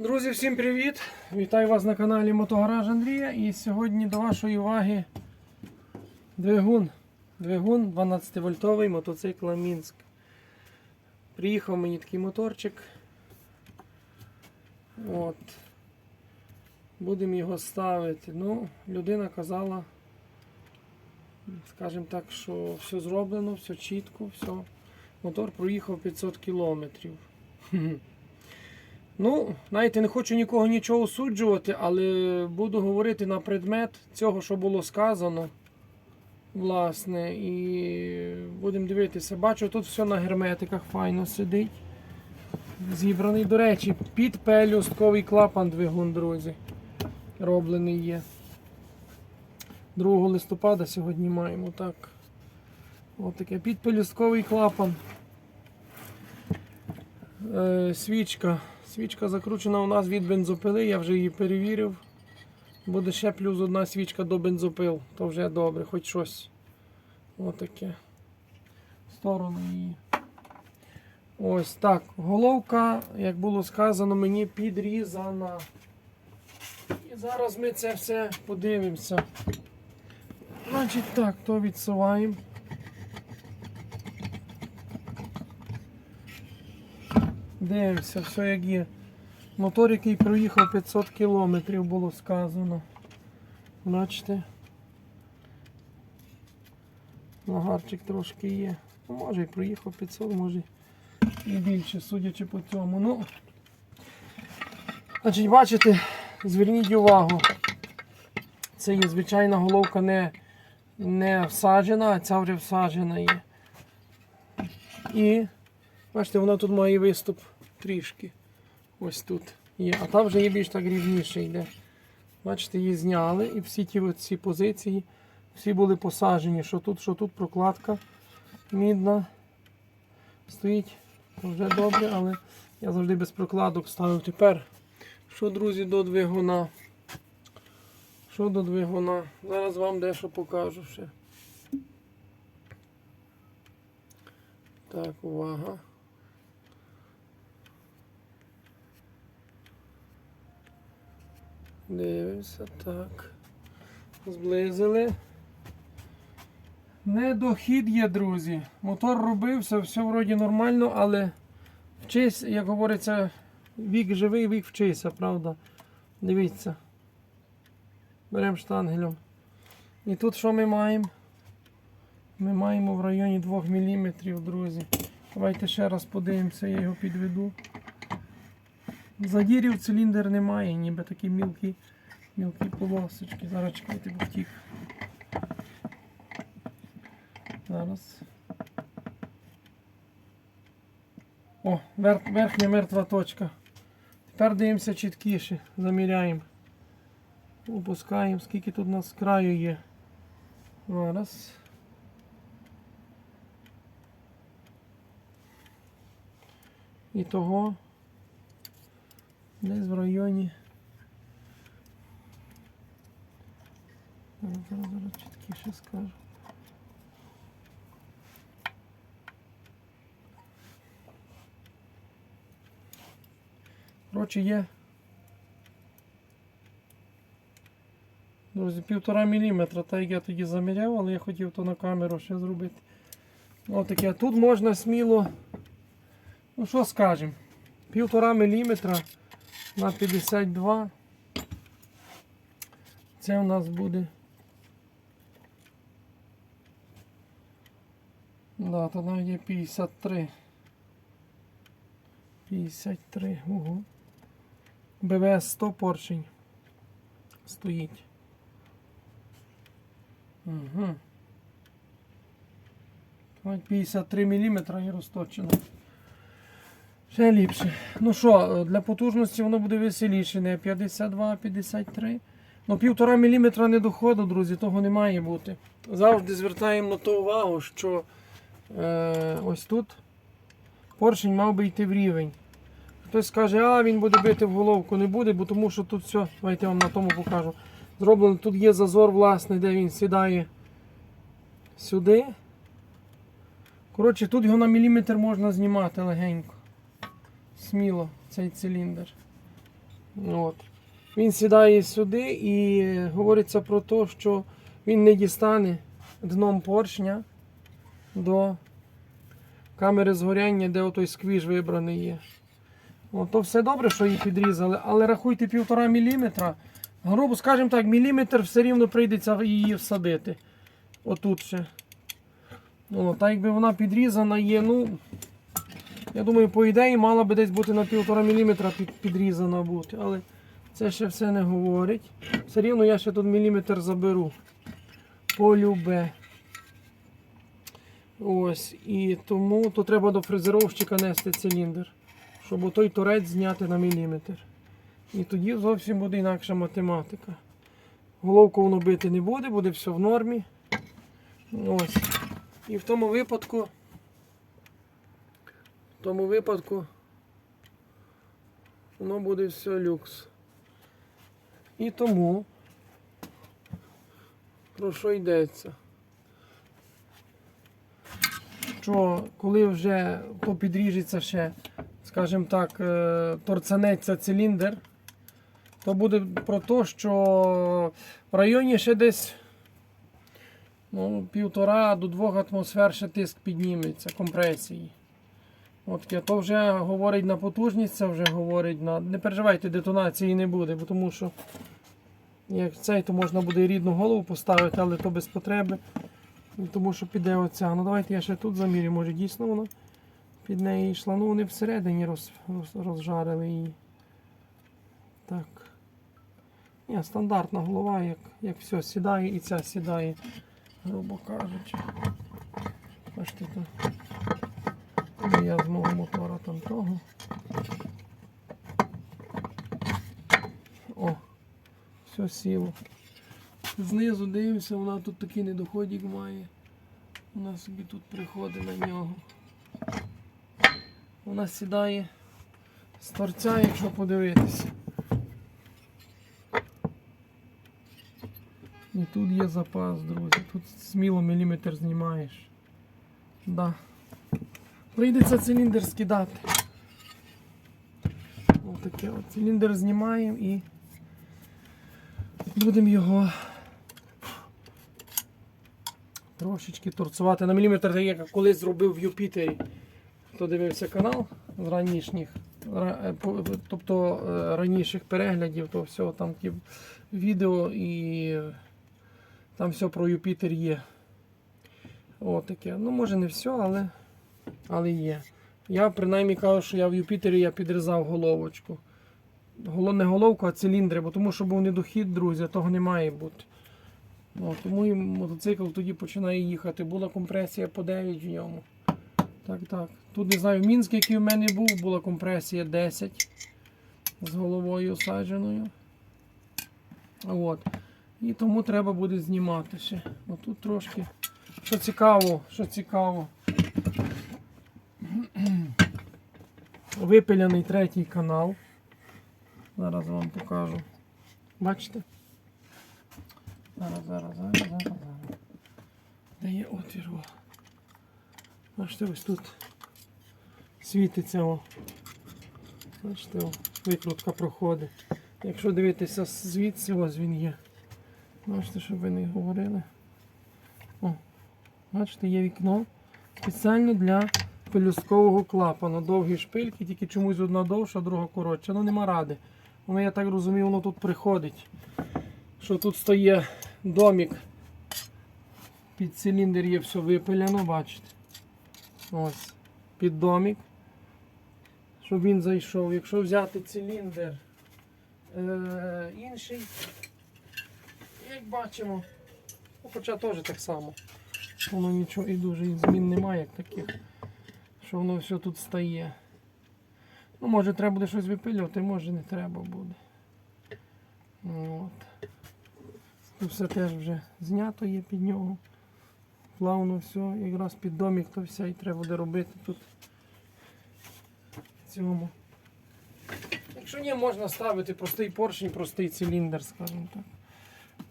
Друзі, всім привіт! Вітаю вас на каналі Мотогараж Андрія. І сьогодні до вашої уваги двигун. Двигун 12 вольтовий мотоцикл Мінськ. Приїхав мені такий моторчик. От. Будемо його ставити. Ну, людина казала, скажімо так, що все зроблено, все чітко, все. Мотор проїхав 500 кілометрів. Ну, знаєте, не хочу нікого нічого осуджувати, але буду говорити на предмет цього, що було сказано. Власне, і будемо дивитися. Бачу, тут все на герметиках файно сидить. Зібраний, до речі, під пелюстковий клапан двигун, друзі. Роблений є. 2 листопада сьогодні маємо так. Ось таке підпелюстковий клапан. Е, свічка. Свічка закручена у нас від бензопили, я вже її перевірив. Буде ще плюс одна свічка до бензопил, то вже добре, хоч щось. Отаке. Сторону її. Ось так. Головка, як було сказано, мені підрізана. І зараз ми це все подивимося. Значить так, то відсуваємо. Дивимося, все як є. Мотор, який проїхав 500 кілометрів, було сказано. Бачите? Нагарчик трошки є. Ну, може і проїхав 500, може і більше, судячи по цьому. Ну, значить, бачите, зверніть увагу. Це є звичайна головка не, не всаджена, а ця вже всаджена є. І Бачите, вона тут має виступ трішки. Ось тут є. А там вже є більш так рівніше йде. Бачите, її зняли і всі ті ці позиції всі були посаджені. Що тут, що тут прокладка мідна стоїть. Вже добре, але я завжди без прокладок ставив. Тепер, що, друзі, до двигуна. Що до двигуна? Зараз вам дещо покажу ще. Так, увага. Дивимося, так. Зблизили. Недохід є, друзі. Мотор робився, все вроді нормально, але вчись, як говориться, вік живий, вік вчися, правда? Дивіться. Беремо штангелем. І тут що ми маємо? Ми маємо в районі 2 мм, друзі. Давайте ще раз подивимося, я його підведу. Задірів циліндр немає, ніби такі мілкі, мілкі полосочки. Зараз чекайте, бо втік. Зараз. О, вер, верхня мертва точка. Тепер дивимося чіткіше, заміряємо. Опускаємо, скільки тут у нас краю є. Зараз. І того десь в районі. Зараз, зараз, зараз чіткіше скажу. Коротше, є. Друзі, півтора міліметра, так як я тоді заміряв, але я хотів то на камеру ще зробити. Отаке. Тут можна сміло, ну що скажемо, півтора міліметра на 52. Це у нас буде. Да, то навіть є 53. 53. Ого. БВС 100 поршень стоїть. Угу. Навіть 53 мм і розточено. Ще ліпше. Ну що, для потужності воно буде веселіше, не 52-53. Ну, півтора міліметра не доходу, друзі, того не має бути. Завжди звертаємо на то увагу, що е, ось тут поршень мав би йти в рівень. Хтось скаже, а він буде бити в головку, не буде, бо тому що тут все, давайте я вам на тому покажу. Зроблено, тут є зазор, власне, де він сідає сюди. Коротше, тут його на міліметр можна знімати легенько. Сміло, цей циліндр. От. Він сідає сюди і говориться про те, що він не дістане дном поршня до камери згоряння, де отой сквіж вибраний є. От, то все добре, що її підрізали, але рахуйте півтора міліметра. Грубо, скажімо так, міліметр все рівно прийдеться її всадити. Отут ще. О, так якби вона підрізана є, ну. Я думаю, по ідеї мала би десь бути на півтора міліметра під, підрізана бути, але це ще все не говорить. Все рівно я ще тут міліметр заберу. Полюбе. Ось. І тому то треба до фрезеровщика нести циліндр, щоб той торець зняти на міліметр. І тоді зовсім буде інакша математика. Головку воно бити не буде, буде все в нормі. Ось. І в тому випадку. В тому випадку воно буде все люкс. І тому про що йдеться? Що коли вже то підріжеться ще, скажімо так, е, торцанеться циліндр, то буде про те, що в районі ще десь ну, півтора до двох атмосфер ще тиск підніметься компресії. От то вже говорить на потужність, це вже говорить на. Не переживайте, детонації не буде, бо тому що як цей, то можна буде і рідну голову поставити, але то без потреби. Тому що піде оця. Ну давайте я ще тут замірю, може дійсно воно під неї йшла. Ну вони всередині роз, роз, розжарили її. Так. Ні, стандартна голова, як, як все сідає і ця сідає, грубо кажучи. Бачите, тут. Ну, Я з мого мотора там того. О, все сіло. Знизу дивимося, вона тут такий недоходик має. Вона собі тут приходить на нього. Вона сідає з торця, якщо подивитися. І тут є запас, друзі. Тут сміло міліметр знімаєш. Да. Прийдеться циліндр скидати. Ось от. Циліндр знімаємо і будемо його трошечки торцувати на міліметр, так як колись зробив в Юпітері. Хто дивився канал з ранішніх, ра- е, по- тобто е, раніших переглядів, то все там ті відео і там все про Юпітер є. О, таке. Ну, може не все, але, але є. Я принаймні кажу, що я в Юпітері я підрізав головочку. Голо- Не головку, а циліндри, бо тому що був недохід, друзі, того не має бути. О, тому і мотоцикл тоді починає їхати. Була компресія по 9 в ньому. Так, так. Тут не знаю, в Мінськ, який в мене був, була компресія 10 з головою осадженою. От. І тому треба буде знімати ще. Отут трошки. Що цікаво, що цікаво. Випиляний третій канал. Зараз вам покажу. Бачите? Зараз, зараз, зараз, зараз, зараз. Де є отвір? О. Бачите, ось тут світиться. О. Бачите, о, викрутка проходить. Якщо дивитися звідси, ось він є. Бачите, щоб ви не говорили. О, бачите, є вікно спеціально для пелюсткового клапана. Довгі шпильки, тільки чомусь одна довша, друга коротша. Ну нема ради. Воно, я так розумію, воно тут приходить. Що тут стоїть домик. Під циліндр є все випиляно, бачите. Ось. Під домик. Щоб він зайшов. Якщо взяти циліндр е- інший, як бачимо, ну, хоча теж так само. Воно нічого і дуже змін немає як таких, що воно все тут стає. Ну, може треба буде щось випилювати, може не треба буде. Ну, От. Тут все теж вже знято є під нього. Плавно все, якраз під домик то все і треба буде робити тут. Цьому. Якщо ні, можна ставити простий поршень, простий циліндр, скажімо так.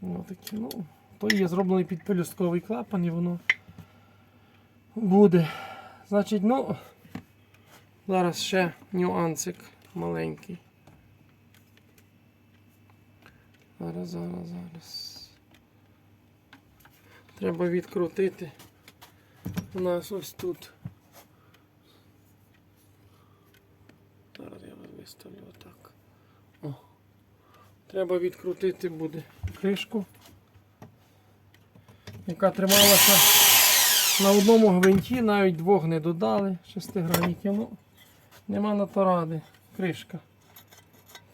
Ну, ну, то є зроблений під пелюстковий клапан і воно буде. Значить, ну, зараз ще нюансик маленький. Зараз, зараз, зараз. Треба відкрутити. У нас ось тут. Зараз я виставлю отак. О. Треба відкрутити буде кришку, яка трималася на одному гвинті, навіть двох не додали, шестигранників. Ну, нема на то ради. Кришка.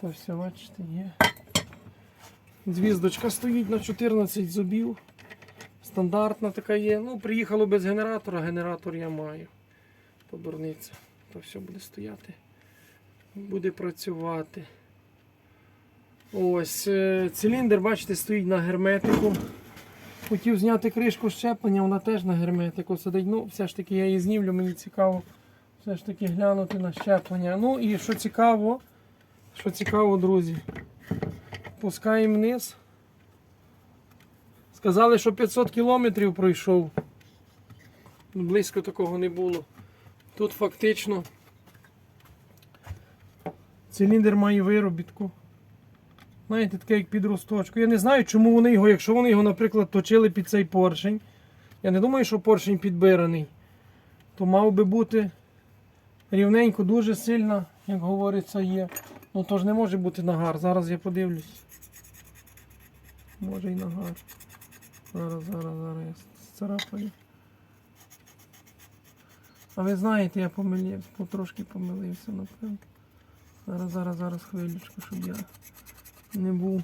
То все, бачите, є. Звіздочка стоїть на 14 зубів. Стандартна така є. Ну, приїхало без генератора, генератор я маю. Подурниця. То все буде стояти. Буде працювати. Ось е, циліндр, бачите, стоїть на герметику. Хотів зняти кришку щеплення, вона теж на герметику сидить. Ну, все ж таки я її знімлю, мені цікаво все ж таки глянути на щеплення. Ну і що цікаво, що цікаво, друзі, пускаємо вниз. Сказали, що 500 кілометрів пройшов. Ну, Близько такого не було. Тут фактично циліндр має виробітку. Знаєте, таке як під росточку. Я не знаю, чому вони його, якщо вони його, наприклад, точили під цей поршень. Я не думаю, що поршень підбираний, то мав би бути рівненько, дуже сильно, як говориться, є. Ну то ж не може бути нагар. Зараз я подивлюсь. Може і нагар. Зараз, зараз, зараз я царапаю. А ви знаєте, я помилився, потрошки помилився, напевно. Зараз, зараз, зараз хвилючку, щоб я не був.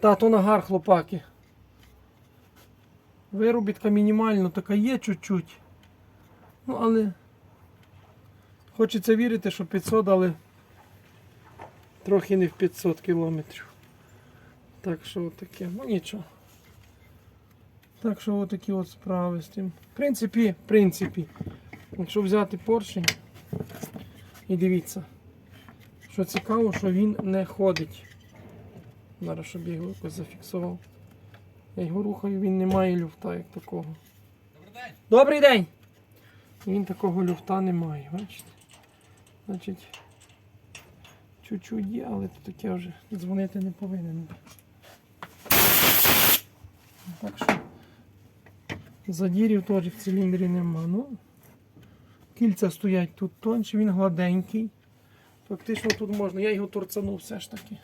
Та, то нагар, хлопаки. Виробітка мінімально така є чуть-чуть. Ну, але хочеться вірити, що 500, але трохи не в 500 кілометрів. Так що таке, ну нічого. Так що отакі от справи з тим. В принципі, в принципі, якщо взяти поршень і дивіться, що цікаво, що він не ходить. Зараз, щоб його якось зафіксував. Я його рухаю, він не має люфта як такого. Добрий день. Добрий день! Він такого люфта не має, бачите? Значить, чуть-чуть є, але тут таке вже дзвонити не повинен. Так що задірів теж в циліндрі нема. Ну, кільця стоять тут тонші, він гладенький. Фактично тут можна. Я його торцанув все ж таки.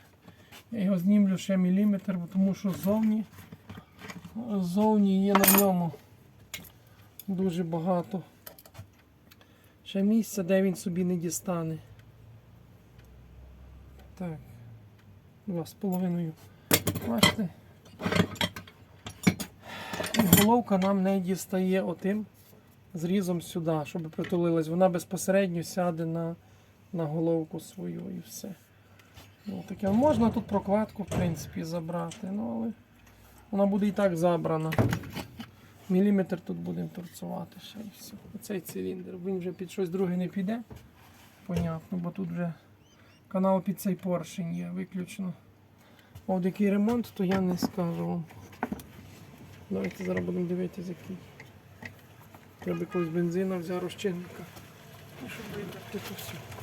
Я його знімлю ще міліметр, тому що ззовні, ззовні є на ньому дуже багато. Ще місця, де він собі не дістане. Так. Два з половиною. Бачите? І головка нам не дістає отим зрізом сюди, щоб притулилась. Вона безпосередньо сяде на, на головку свою і все. Ну, таке. Можна тут прокладку, в принципі, забрати, ну але вона буде і так забрана. Міліметр тут будемо торцувати ще і все. Оцей циліндр. Він вже під щось друге не піде. Понятно, бо тут вже канал під цей поршень є виключно. От який ремонт, то я не скажу вам. Давайте зараз будемо дивитися, який. Треба якогось бензина взяв розчинника. І щоб вибрати то все.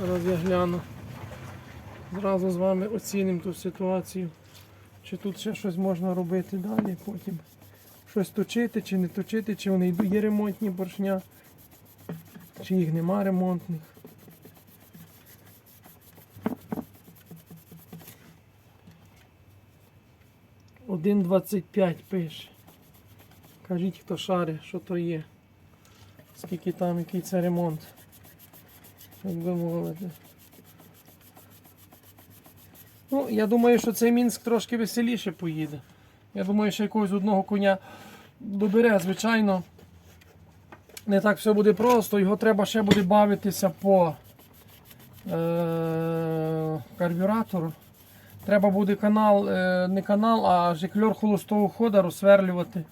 Зараз я гляну. Зразу з вами оцінимо ту ситуацію. Чи тут ще щось можна робити далі, потім щось точити чи не точити, чи вони є ремонтні поршня, чи їх нема ремонтних. Один 25 пише. Кажіть, хто шарить, що то є. Скільки там, який це ремонт. Як би мовити. Ну, я думаю, що цей Мінськ трошки веселіше поїде. Я думаю, що якогось одного коня добере, звичайно. Не так все буде просто, його треба ще буде бавитися по е- карбюратору. Треба буде канал, е- не канал, а жикльор холостого хода розсверлювати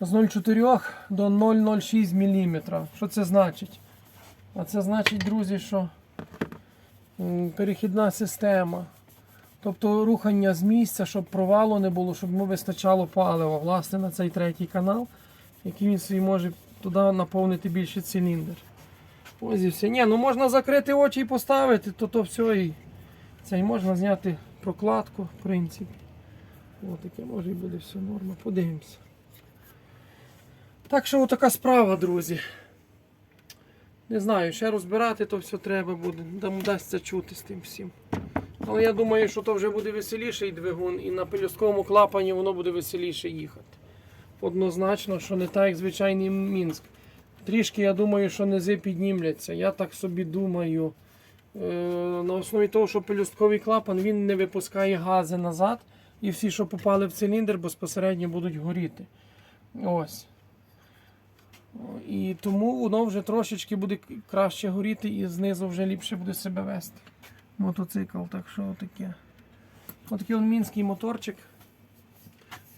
з 0,4 до 0,06 мм. Що це значить? А це значить, друзі, що перехідна система. Тобто рухання з місця, щоб провалу не було, щоб йому вистачало палива. Власне, на цей третій канал, який він собі може туди наповнити більше циліндр. Ось і все. Ні, ну можна закрити очі і поставити, то то все і, Це і можна зняти прокладку, в принципі. О, таке може і буде все норма. Подивимося. Так що така справа, друзі. Не знаю, ще розбирати то все треба буде. Там вдасться чути з тим всім. Але я думаю, що то вже буде веселіший двигун, і на пелюстковому клапані воно буде веселіше їхати. Однозначно, що не так, як звичайний Мінськ. Трішки я думаю, що низи піднімляться. Я так собі думаю. Е, на основі того, що пелюстковий клапан він не випускає гази назад, і всі, що попали в циліндр, безпосередньо будуть горіти. Ось. І тому воно вже трошечки буде краще горіти і знизу вже ліпше буде себе вести. Мотоцикл, так що отаке. Отакий он мінський моторчик.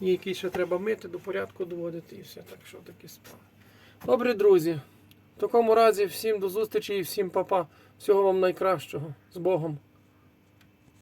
Який ще треба мити, до порядку доводити і все. Так що такі справи. Добре, друзі. В такому разі всім до зустрічі і всім па-па. Всього вам найкращого. З Богом.